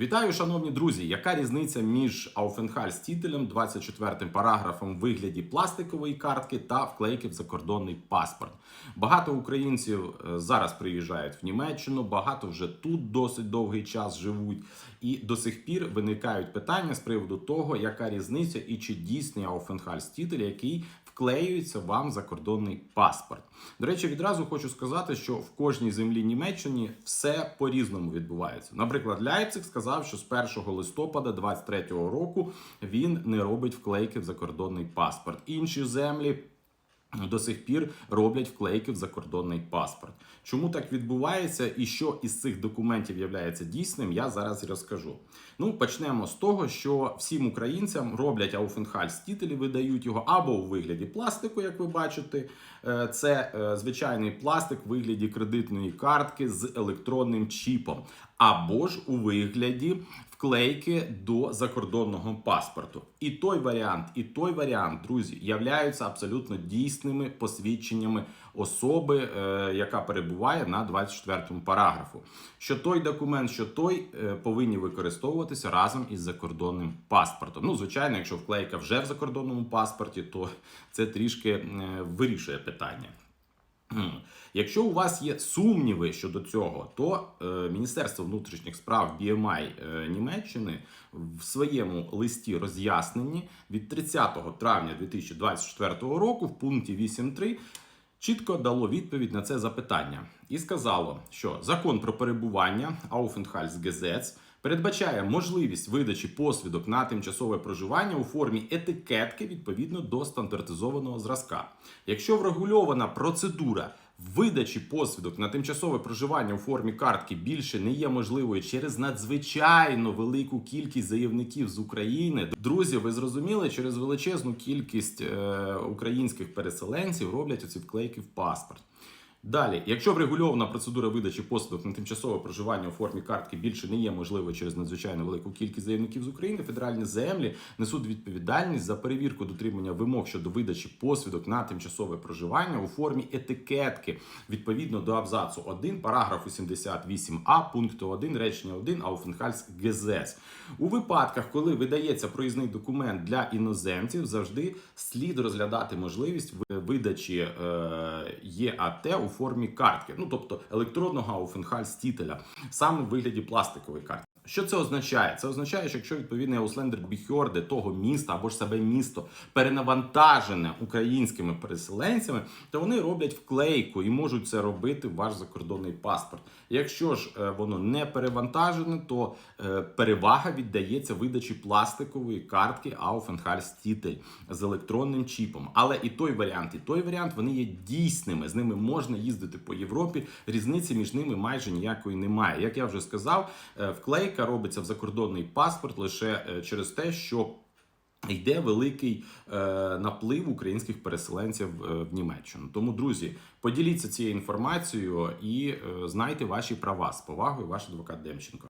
Вітаю, шановні друзі! Яка різниця між Aufenthaltstitelем, 24 параграфом вигляді пластикової картки та вклейки в закордонний паспорт? Багато українців е, зараз приїжджають в Німеччину, багато вже тут досить довгий час живуть, і до сих пір виникають питання з приводу того, яка різниця і чи дійсний Aufenthaltstitel, який вклеюється вам в закордонний паспорт. До речі, відразу хочу сказати, що в кожній землі Німеччини все по-різному відбувається. Наприклад, Ляйпциг сказав, що з 1 листопада 2023 року він не робить вклейки в закордонний паспорт. Інші землі. До сих пір роблять вклейки в закордонний паспорт. Чому так відбувається і що із цих документів є дійсним, я зараз розкажу. Ну, почнемо з того, що всім українцям роблять Aufenthaltstitel, видають його або у вигляді пластику, як ви бачите. Е, Це е, звичайний пластик в вигляді кредитної картки з електронним чіпом, або ж у вигляді вклейки до закордонного паспорту. І той варіант, і той варіант, друзі, являються абсолютно дійсними посвідченнями особи, е, яка перебуває на 24-му параграфу. Що той документ, що той е, повинні використовуватися разом із закордонним паспортом. Ну, звичайно, якщо вклейка вже в закордонному паспорті, то це трішки е, вирішує питання. Якщо у вас є сумніви щодо цього, то е, Міністерство внутрішніх справ BMI е, Німеччини в своєму листі роз'ясненні від 30 травня 2024 року в пункті 8.3 чітко дало відповідь на це запитання і сказало, що закон про перебування Aufenthaltsgesetz передбачає можливість видачі посвідок на тимчасове проживання у формі етикетки відповідно до стандартизованого зразка. Якщо врегульована процедура видачі посвідок на тимчасове проживання у формі картки більше не є можливою через надзвичайно велику кількість заявників з України. Друзі, ви зрозуміли, через величезну кількість е, українських переселенців роблять оці вклейки в паспорт. Далі, якщо врегульована процедура видачі посвідок на тимчасове проживання у формі картки більше не є можливою через надзвичайно велику кількість заявників з України, федеральні землі несуть відповідальність за перевірку дотримання вимог щодо видачі посвідок на тимчасове проживання у формі етикетки відповідно до абзацу 1 параграфу 78а пункту 1 речення 1 Aufenthaltsgesetz. У випадках, коли видається проїзний документ для іноземців, завжди слід розглядати можливість видачі е, ЄАТ у формі картки, ну тобто електронного Aufenthaltstiteля, саме в вигляді пластикової картки. Що це означає? Це означає, що якщо відповідний Ауслендер Біхьорде того міста або ж себе місто перенавантажене українськими переселенцями, то вони роблять вклейку і можуть це робити в ваш закордонний паспорт. Якщо ж е, воно не перевантажене, то е, перевага віддається видачі пластикової картки Aufenthaltstitel з електронним чіпом. Але і той варіант, і той варіант вони є дійсними. З ними можна їздити по Європі. Різниці між ними майже ніякої немає. Як я вже сказав, е, вклейка робиться в закордонний паспорт лише е, через те, що Йде великий е, наплив українських переселенців е, в Німеччину. Тому, друзі, поділіться цією інформацією і знайте ваші права з повагою, ваш адвокат Демченко.